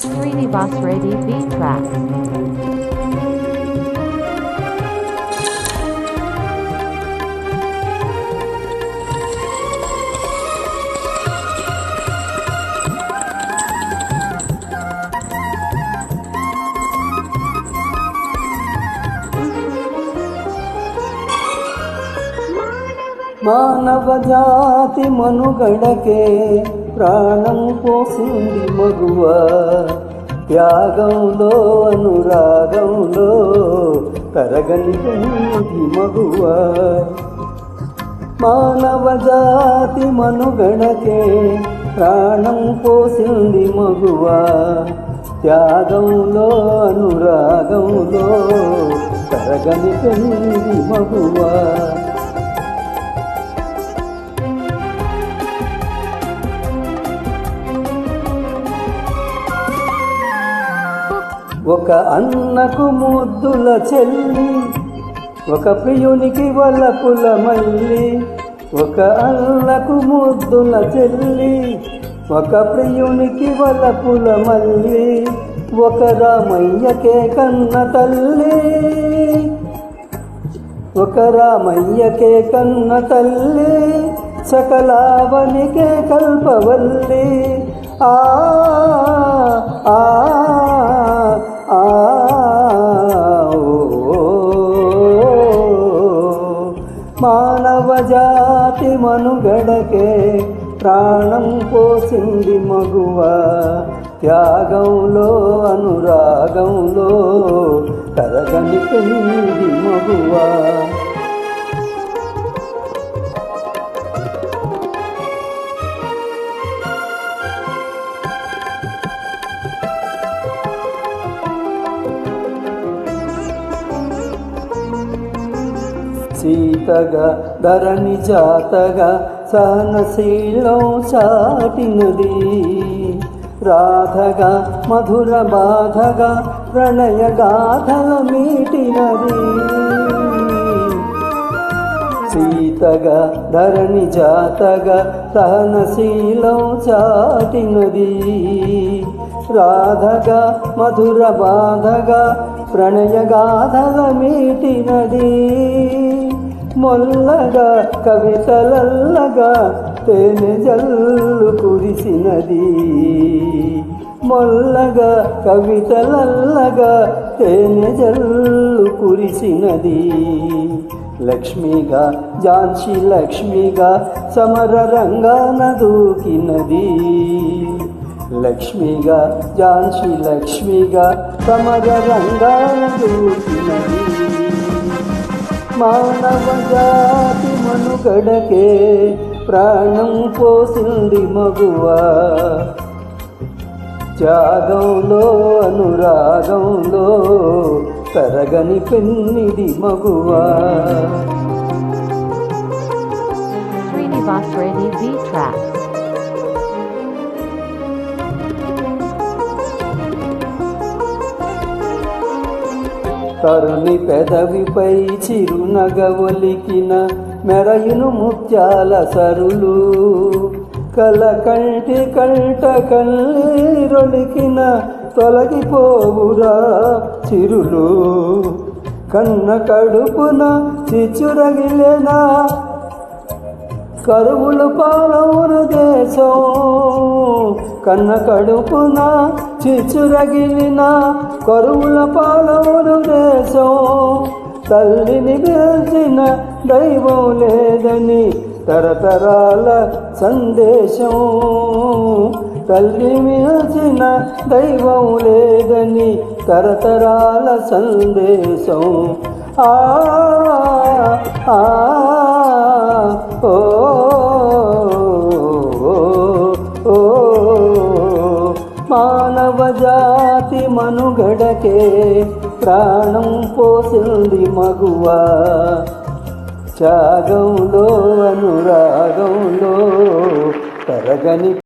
Srinivas Reddy beat track. మానవ జాతి మనుగడకే ప్రాణం పోసింది మగువ త్యాగంలో అనురాగంలో తరగని మగువ. మానవ జాతి మనుగణకే ప్రాణం పోసింది మగువ. త్యాగంలో అనురాగంలో తరగని పెంది మగువ. ఒక అన్నకు ముద్దుల చెల్లి ఒక ప్రియునికి వలపుల మల్లి ఒక అన్నకు ముద్దుల చెల్లి ఒక ప్రియునికి వలపుల మల్లి ఒక రామయ్యకే కన్న తల్లి ఒక రామయ్యకే కన్న తల్లి సకలావనికే కల్పవల్లి. ఆ ఆ మానవ మనుగడకే ప్రాణం పోసింది మగువ. త్యాగంలో అనురాగంలో తరగని పెంది మగువ. సీతగా ధరణి జాతగా సహనశీలం చాటినది. రాధగా మధుర బాధగా ప్రణయ గాథల మీటినది. సీతగా ధరణి జాతగా సహనశీలం చాటినది. రాధగా మధుర బాధగా ప్రణయ గాథల మీటినది. మొల్లగా కవితలల్లగా తేనె జల్లు కురిసినది. మొల్లగా కవితలల్లగా తేనె జల్లు కురిసినది. లక్ష్మిగా ఝాన్సీ లక్ష్మిగా సమర రంగాన దూకినది. లక్ష్మిగా ఝాన్సీ లక్ష్మిగా సమర రంగాన దూకినది. మానవ జాతి మనుగడకే ప్రాణం పోసింది మగువ. త్యాగంలో అనురాగంలో తరగని పెన్నిది మగువ. శ్రీనివాస్ రెడ్డి బీ ట్రాక్ తరుణి పెదవిపై చిరునగవలికిన మెరయును ముత్యాల సరులు. కల కంటి కంట కన్నీరొలికిన తొలగిపోవురా చిరులు. కన్న కడుపున చిచురగిలేనా కరువులు పాలవును దేశం. కన్న కడుపున చిచురగిలిన కరువుల పాలవును దేశం. తల్లిని పిలిచిన దైవం లేదని తరతరాల సందేశం. తల్లి మిల్చిన దైవం లేదని తరతరాల సందేశం. ఆ. మానవ జాతి మనుగడకే ప్రాణం పోసింది మగువ. త్యాగంలో అనురాగంలో తరగని